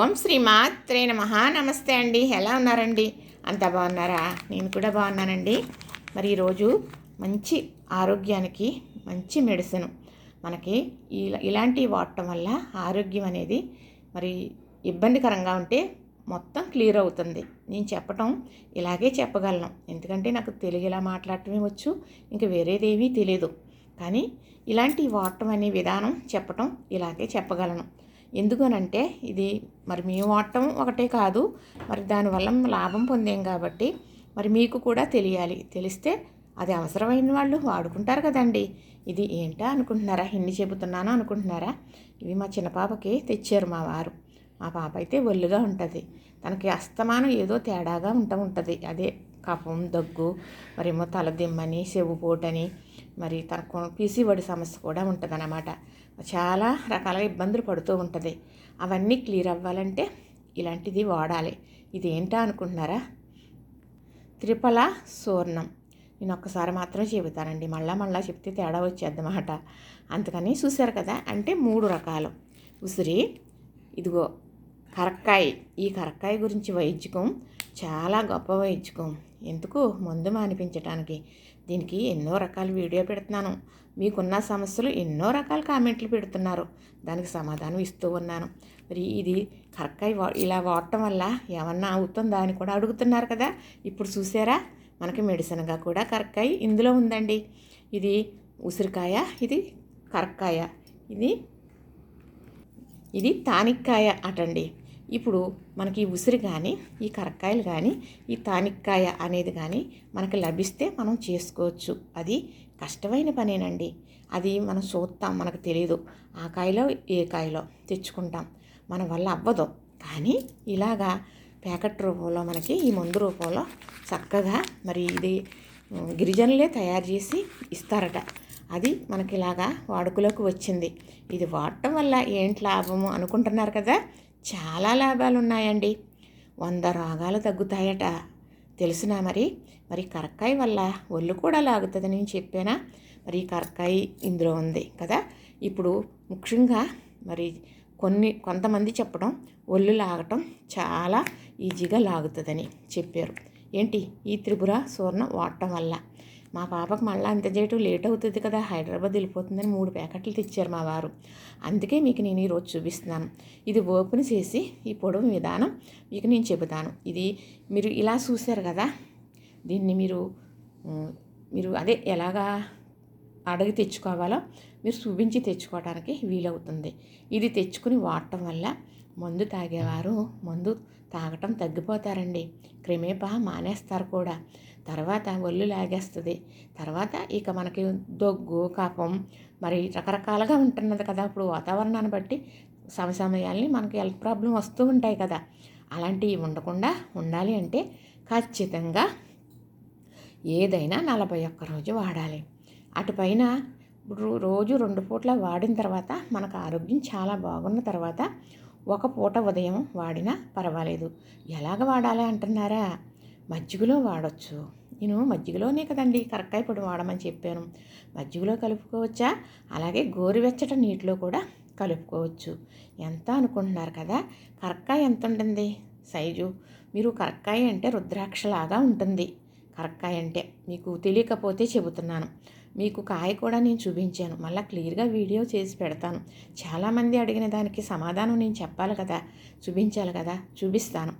ఓం శ్రీ మాత్రే నమ. నమస్తే అండి. ఎలా ఉన్నారండి? అంతా బాగున్నారా? నేను కూడా బాగున్నానండి. మరి ఈరోజు మంచి ఆరోగ్యానికి మంచి మెడిసిన్ మనకి ఇలా ఇలాంటివి వాడటం వల్ల ఆరోగ్యం అనేది మరి ఇబ్బందికరంగా ఉంటే మొత్తం క్లియర్ అవుతుంది. నేను చెప్పటం ఇలాగే చెప్పగలను. ఎందుకంటే నాకు తెలుగు ఇలా మాట్లాడటమే వచ్చు ఇంకా వేరేదేమీ తెలియదు కానీ ఇలాంటి వాడటం అనే విధానం చెప్పటం ఇలాగే చెప్పగలను. ఎందుకనంటే ఇది మరి మేము వాడటం ఒకటే కాదు మరి దానివల్ల లాభం పొందాం కాబట్టి మరి మీకు కూడా తెలియాలి. తెలిస్తే అది అవసరమైన వాళ్ళు వాడుకుంటారు కదండి. ఇది ఏంటా అనుకుంటున్నారా? ఎన్ని చెబుతున్నాను అనుకుంటున్నారా? ఇవి మా చిన్న పాపకి తెచ్చారు మా వారు. మా పాప అయితే ఒళ్ళుగా ఉంటుంది. తనకి అస్తమానం ఏదో తేడాగా ఉంటూ ఉంటుంది. అదే కఫం దగ్గు మరేమో తలదిమ్మని చెవుపోటని మరి తనకు పీసీవడి సమస్య కూడా ఉంటుంది అన్నమాట చాలా రకాల ఇబ్బందులు పడుతూ ఉంటుంది. అవన్నీ క్లియర్ అవ్వాలంటే ఇలాంటిది వాడాలి. ఇది ఏంటా అనుకుంటున్నారా? త్రిపల సూర్ణం నేను ఒక్కసారి మాత్రం చెబుతానండి. మళ్ళా మళ్ళా చెప్తే తేడా వచ్చేద్దమాట అందుకని చూశారు కదా? అంటే మూడు రకాలు. ఉసిరి ఇదిగో కరక్కాయ. ఈ కరక్కాయ గురించి వైద్యకం చాలా గొప్ప వైద్యకం ఎందుకు? మందు మానిపించడానికి దీనికి ఎన్నో రకాల వీడియో పెడుతున్నాను. మీకున్న సమస్యలు ఎన్నో రకాల కామెంట్లు పెడుతున్నారు. దానికి సమాధానం ఇస్తూ ఉన్నాను. మరి ఇది కరక్కాయ వా ఇలా వాడటం వల్ల ఏమన్నా అవుతుందా అని కూడా అడుగుతున్నారు కదా. ఇప్పుడు చూసారా? మనకి మెడిసిన్గా కూడా కరక్కాయ ఇందులో ఉందండి. ఇది ఉసిరికాయ ఇది కరక్కాయ ఇది ఇది తానిక్కాయ అటండి. ఇప్పుడు మనకి ఈ ఉసిరి కానీ ఈ కరక్కాయలు కానీ ఈ తానిక్కాయ అనేది కానీ మనకి లభిస్తే మనం చేసుకోవచ్చు. అది కష్టమైన పనేనండి. అది మనం చూస్తాం మనకు తెలియదు ఆ కాయలో ఏ కాయలో తెచ్చుకుంటాం. మన వల్ల అవ్వదు. కానీ ఇలాగా ప్యాకెట్ రూపంలో మనకి ఈ మందు రూపంలో చక్కగా మరి ఇది గిరిజనులే తయారు చేసి ఇస్తారట. అది మనకి ఇలాగా వాడుకలోకి వచ్చింది. ఇది వాడటం వల్ల ఏంటి లాభము అనుకుంటున్నారు కదా? చాలా లాభాలు ఉన్నాయండి వంద రోగాలు తగ్గుతాయట. తెలుసునా మరి? మరి కరక్కాయ వల్ల ఒళ్ళు కూడా లాగుతుంది నేను చెప్పానా? మరి కరక్కాయ ఇందులో ఉంది కదా? ఇప్పుడు ముఖ్యంగా మరి కొన్ని కొంతమంది చెప్పడం ఒళ్ళు లాగటం చాలా ఈజీగా లాగుతుందని చెప్పారు. ఏంటి? ఈ త్రిపుర సూర్ణ వాడటం వల్ల. మా పాపకు మళ్ళీ అంత చేయటం లేట్ అవుతుంది కదా హైదరాబాద్ వెళ్ళిపోతుందని మూడు ప్యాకెట్లు తెచ్చారు మా వారు. అందుకే మీకు నేను ఈరోజు చూపిస్తున్నాను. ఇది ఓపెన్ చేసి ఈ పొడవు విధానం మీకు నేను చెబుతాను. ఇది మీరు ఇలా చూశారు కదా దీన్ని మీరు మీరు అదే ఎలాగా అడిగి తెచ్చుకోవాలో మీరు చూపించి తెచ్చుకోవడానికి వీలవుతుంది. ఇది తెచ్చుకుని వాడటం వల్ల మందు తాగేవారు మందు తాగటం తగ్గిపోతారండి. క్రమేపా మానేస్తారు కూడా. తర్వాత ఒళ్ళు లాగేస్తుంది. తర్వాత ఇక మనకి దగ్గు కఫం మరి రకరకాలుగా ఉంటున్నది కదా. ఇప్పుడు వాతావరణాన్ని బట్టి సమసమయాల్ని మనకి హెల్త్ ప్రాబ్లం వస్తూ ఉంటాయి కదా. అలాంటివి ఉండకుండా ఉండాలి అంటే ఖచ్చితంగా ఏదైనా నలభై ఒక్క రోజు వాడాలి. అటుపైన రోజు రెండు పూట్ల వాడిన తర్వాత మనకు ఆరోగ్యం చాలా బాగున్న తర్వాత ఒక పూట ఉదయం వాడినా పర్వాలేదు. ఎలాగ వాడాలి అంటున్నారా? మజ్జిగలో వాడచ్చు. నేను మజ్జిగలోనే కదండి కరక్కాయ పొడి వాడమని చెప్పాను. మజ్జిగలో కలుపుకోవచ్చా? అలాగే గోరువెచ్చట నీటిలో కూడా కలుపుకోవచ్చు. ఎంత అనుకుంటున్నారు కదా? కరక్కాయ ఎంత ఉంటుంది సైజు? మీరు కరక్కాయ అంటే రుద్రాక్షలాగా ఉంటుంది. కరక్కాయ అంటే మీకు తెలియకపోతే చెబుతున్నాను. మీకు కాయ కూడా నేను చూపించాను. మళ్ళీ క్లియర్గా వీడియో చేసి పెడతాను. చాలామంది అడిగిన దానికి సమాధానం నేను చెప్పాలి కదా. చూపించాలి కదా. చూపిస్తాను.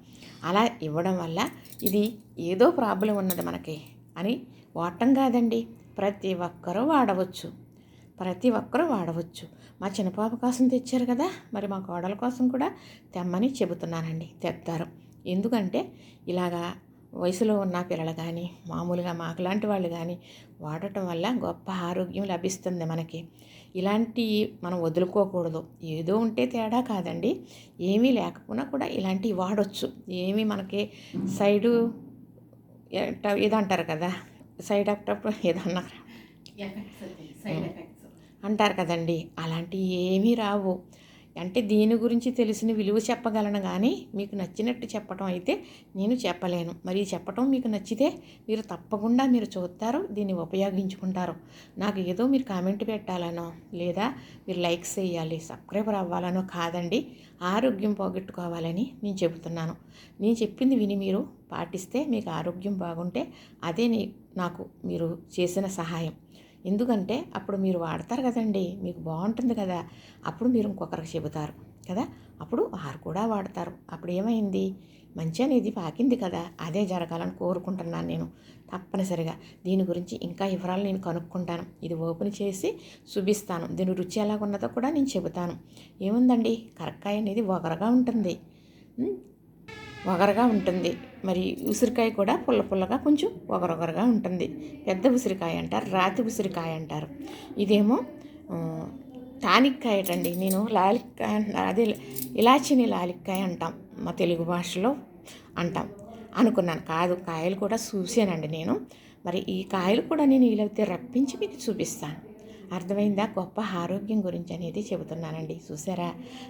అలా ఇవ్వడం వల్ల ఇది ఏదో ప్రాబ్లం ఉన్నది మనకి అని వాడటం కాదండి. ప్రతి ఒక్కరూ వాడవచ్చు. ప్రతి ఒక్కరూ వాడవచ్చు. మా చిన్నపాప కోసం తెచ్చారు కదా. మరి మా కోడల కోసం కూడా తెమ్మని చెబుతున్నానండి. తెస్తారు ఎందుకంటే ఇలాగా వయసులో ఉన్న పిల్లలు కానీ మామూలుగా మాకు లాంటి వాళ్ళు కానీ వాడటం వల్ల గొప్ప ఆరోగ్యం లభిస్తుంది మనకి. ఇలాంటి మనం వదులుకోకూడదు. ఏదో ఉంటే తేడా కాదండి. ఏమీ లేకపోయినా కూడా ఇలాంటివి వాడొచ్చు. ఏమీ మనకి సైడు ఏదో అంటారు కదా సైడ్ ఎఫెక్ట్ ఏదో అన్నారు ఎఫెక్ట్స్ సైడ్ ఎఫెక్ట్స్. అంటారు కదండి. అలాంటివి ఏమీ రావు. అంటే దీని గురించి తెలిసిన విలువ చెప్పగలను కానీ మీకు నచ్చినట్టు చెప్పటం అయితే నేను చెప్పలేను. మరి చెప్పటం మీకు నచ్చితే మీరు తప్పకుండా మీరు చూస్తారు దీన్ని ఉపయోగించుకుంటారు. నాకు ఏదో మీరు కామెంట్ పెట్టాలనో లేదా మీరు లైక్స్ చేయాలి సబ్స్క్రైబర్ అవ్వాలనో కాదండి ఆరోగ్యం పోగొట్టుకోవాలని నేను చెబుతున్నాను. నేను చెప్పింది విని మీరు పాటిస్తే మీకు ఆరోగ్యం బాగుంటే అదే నీ నాకు మీరు చేసిన సహాయం. ఎందుకంటే అప్పుడు మీరు వాడతారు కదండి మీకు బాగుంటుంది కదా. అప్పుడు మీరు ఇంకొకరికి చెబుతారు కదా. అప్పుడు వారు కూడా వాడతారు. అప్పుడు ఏమైంది? మంచి అనేది పాకింది కదా. అదే జరగాలని కోరుకుంటున్నాను నేను తప్పనిసరిగా. దీని గురించి ఇంకా వివరాలు నేను కనుక్కుంటాను. ఇది ఓపెన్ చేసి చూపిస్తాను. దీని రుచి ఎలాగున్నదో ఉన్నదో కూడా నేను చెబుతాను. ఏముందండి? కరక్కాయ అనేది ఒగరగా ఉంటుంది. వగరగా ఒగరగా ఉంటుంది. మరి ఉసిరికాయ కూడా పుల్ల పుల్లగా కొంచెం ఒగరొగరగా ఉంటుంది. పెద్ద ఉసిరికాయ అంటారు రాతి ఉసిరికాయ అంటారు. ఇదేమో ఆ, అండి నేను లాలిక్కాయ అదే ఇలాచిని లాలిక్కాయ అంటాం మా తెలుగు భాషలో అంటాం. అనుకున్నాను కాదు కాయలు కూడా చూసానండి నేను. మరి ఈ కాయలు కూడా నేను వీలైతే రప్పించి మీకు చూపిస్తాను. అర్థమైందా? గొప్ప ఆరోగ్యం గురించి అనేది చెబుతున్నానండి. చూసారా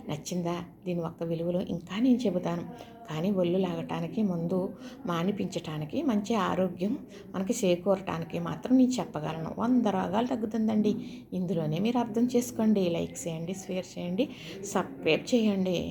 నచ్చిందా? దీని ఒక్క విలువలు ఇంకా నేను చెబుతాను. కానీ ఒళ్ళు లాగటానికి ముందు మానిపించటానికి మంచి ఆరోగ్యం మనకి చేకూరటానికి మాత్రం నేను చెప్పగలను. వంద రోగాలు తగ్గుతుందండి. ఇందులోనే మీరు అర్థం చేసుకోండి. లైక్ చేయండి షేర్ చేయండి సబ్స్క్రైబ్ చేయండి.